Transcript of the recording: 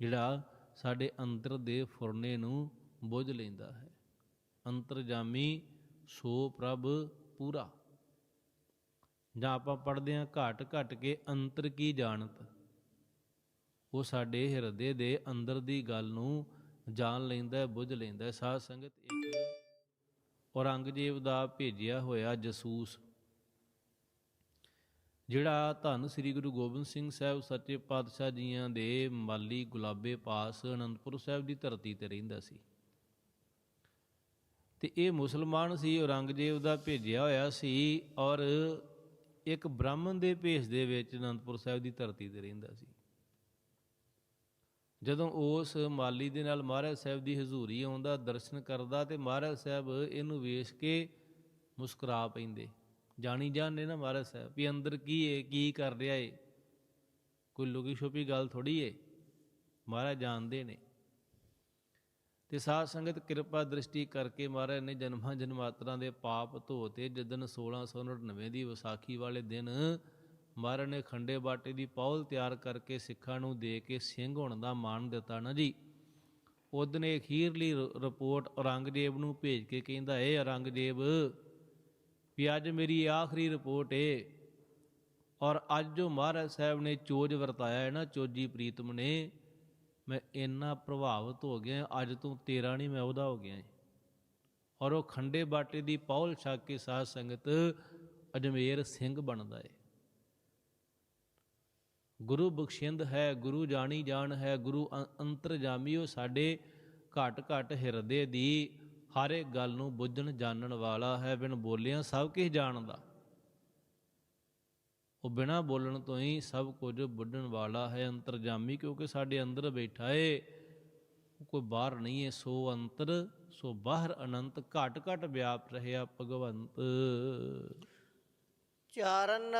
ਜਿਹੜਾ ਸਾਡੇ ਅੰਦਰ ਦੇ ਫੁਰਨੇ ਨੂੰ ਬੁੱਝ ਲੈਂਦਾ ਹੈ। ਅੰਤਰਜਾਮੀ ਸੋ ਪ੍ਰਭ ਪੂਰਾ। ਜਾਂ ਆਪਾਂ ਪੜ੍ਹਦੇ ਹਾਂ ਘਟ ਘਟ ਕੇ ਅੰਤਰ ਕੀ ਜਾਣਤ। ਉਹ ਸਾਡੇ ਹਿਰਦੇ ਦੇ ਅੰਦਰ ਦੀ ਗੱਲ ਨੂੰ ਜਾਣ ਲੈਂਦਾ, ਬੁੱਝ ਲੈਂਦਾ ਹੈ। ਸਾਧ ਸੰਗਤ ਇੱਕ ਔਰੰਗਜ਼ੇਬ ਦਾ ਭੇਜਿਆ ਹੋਇਆ ਜਸੂਸ ਜਿਹੜਾ ਧੰਨ ਸ੍ਰੀ ਗੁਰੂ ਗੋਬਿੰਦ ਸਿੰਘ ਸਾਹਿਬ ਸੱਚੇ ਪਾਤਸ਼ਾਹ ਜੀਆਂ ਦੇ ਮਾਲੀ ਗੁਲਾਬੇ ਪਾਸ ਅਨੰਦਪੁਰ ਸਾਹਿਬ ਦੀ ਧਰਤੀ ਤੇ ਰਹਿੰਦਾ ਸੀ। ਤੇ ਇਹ ਮੁਸਲਮਾਨ ਸੀ, ਔਰੰਗਜ਼ੇਬ ਦਾ ਭੇਜਿਆ ਹੋਇਆ ਸੀ ਔਰ ਇੱਕ ਬ੍ਰਾਹਮਣ ਦੇ ਭੇਸ ਦੇ ਵਿੱਚ ਅਨੰਦਪੁਰ ਸਾਹਿਬ ਦੀ ਧਰਤੀ ਤੇ ਰਹਿੰਦਾ ਸੀ। ਜਦੋਂ ਉਸ ਮਾਲੀ ਦੇ ਨਾਲ ਮਹਾਰਾਜ ਸਾਹਿਬ ਦੀ ਹਜ਼ੂਰੀ ਆਉਂਦਾ, ਦਰਸ਼ਨ ਕਰਦਾ ਤੇ ਮਹਾਰਾਜ ਸਾਹਿਬ ਇਹਨੂੰ ਵੇਖ ਕੇ ਮੁਸਕਰਾ ਪੈਂਦੇ। ਜਾਣੀ ਜਾਣਦੇ ਨਾ ਮਹਾਰਾਜ ਸਾਹਿਬ ਵੀ ਅੰਦਰ ਕੀ ਹੈ ਕੀ ਕਰ ਰਿਹਾ ਏ? ਕੋਈ ਲੁਕੀ ਛੁਪੀ ਗੱਲ ਥੋੜੀ ਏ? ਮਹਾਰਾਜ ਜਾਣਦੇ ਨੇ। ਤੇ ਸਾਧ ਸੰਗਤ ਕਿਰਪਾ ਦ੍ਰਿਸ਼ਟੀ ਕਰਕੇ ਮਹਾਰਾਜ ਨੇ ਜਨਮਾਂ ਜਨਮਾਤਰਾਂ ਦੇ ਪਾਪ ਧੋਤੇ ਜਦਨ 1699 ਦੀ ਵਿਸਾਖੀ ਵਾਲੇ ਦਿਨ ਮਹਾਰਾਜ ਨੇ ਖੰਡੇ ਬਾਟੇ ਦੀ ਪੌਲ ਤਿਆਰ ਕਰਕੇ ਸਿੱਖਾਂ ਨੂੰ ਦੇ ਕੇ ਸਿੰਘ ਹੋਣ ਦਾ ਮਾਣ ਦਿੱਤਾ ਨਾ ਜੀ। ਉਹਦਨੇ ਅਖੀਰਲੀ ਰਿਪੋਰਟ ਔਰੰਗਜ਼ੇਬ ਨੂੰ ਭੇਜ ਕੇ ਕਹਿੰਦਾ ਏ ਔਰੰਗਜ਼ੇਬ ਵੀ ਅੱਜ ਮੇਰੀ ਆਖਰੀ ਰਿਪੋਰਟ ਏ ਔਰ ਅੱਜ ਜੋ ਮਹਾਰਾਜ ਸਾਹਿਬ ਨੇ ਚੋਜ ਵਰਤਾਇਆ ਹੈ ਨਾ, ਚੋਜੀ ਪ੍ਰੀਤਮ ਨੇ, ਮੈਂ ਇੰਨਾ ਪ੍ਰਭਾਵਿਤ ਹੋ ਗਿਆ, ਅੱਜ ਤੋਂ ਤੇਰਾ ਨਹੀਂ, ਮੈਂ ਉਹਦਾ ਹੋ ਗਿਆ ਏ। ਔਰ ਉਹ ਖੰਡੇ ਬਾਟੇ ਦੀ ਪੌਲ ਛੱਕ ਕੇ ਸਾਧ ਸੰਗਤ ਅਜਮੇਰ ਸਿੰਘ ਬਣਦਾ ਏ ਗੁਰੂ ਬਖਸ਼ਿੰਦ ਹੈ, ਗੁਰੂ ਜਾਣੀ ਜਾਣ ਹੈ, ਗੁਰੂ ਅੰ- ਅੰਤਰਜਾਮੀ ਉਹ ਸਾਡੇ ਘਟ ਘਟ ਹਿਰਦੇ ਦੀ ਹਰ ਇੱਕ ਗੱਲ ਨੂੰ ਬੁੱਝਣ ਜਾਣਨ ਵਾਲਾ ਹੈ, ਬਿਨ ਬੋਲਿਆਂ ਸਭ ਕੁਝ ਜਾਣਦਾ। ਉਹ ਬਿਨਾ ਬੋਲਣ ਤੋਂ ਹੀ ਸਭ ਕੁਝ ਬੁੱਢਣ ਵਾਲਾ ਹੈ, ਅੰਤਰਜਾਮੀ ਕਿਉਂਕਿ ਸਾਡੇ ਅੰਦਰ ਬੈਠਾ ਏ ਕੋਈ ਬਾਹਰ ਨਹੀਂ ਹੈ ਸੋ ਅੰਤਰ, ਸੋ ਬਾਹਰ ਅਨੰਤ, ਘਟ ਘਟ ਵਿਆਪ ਰਹਿਆ ਭਗਵੰਤ। ਚਾਰਨ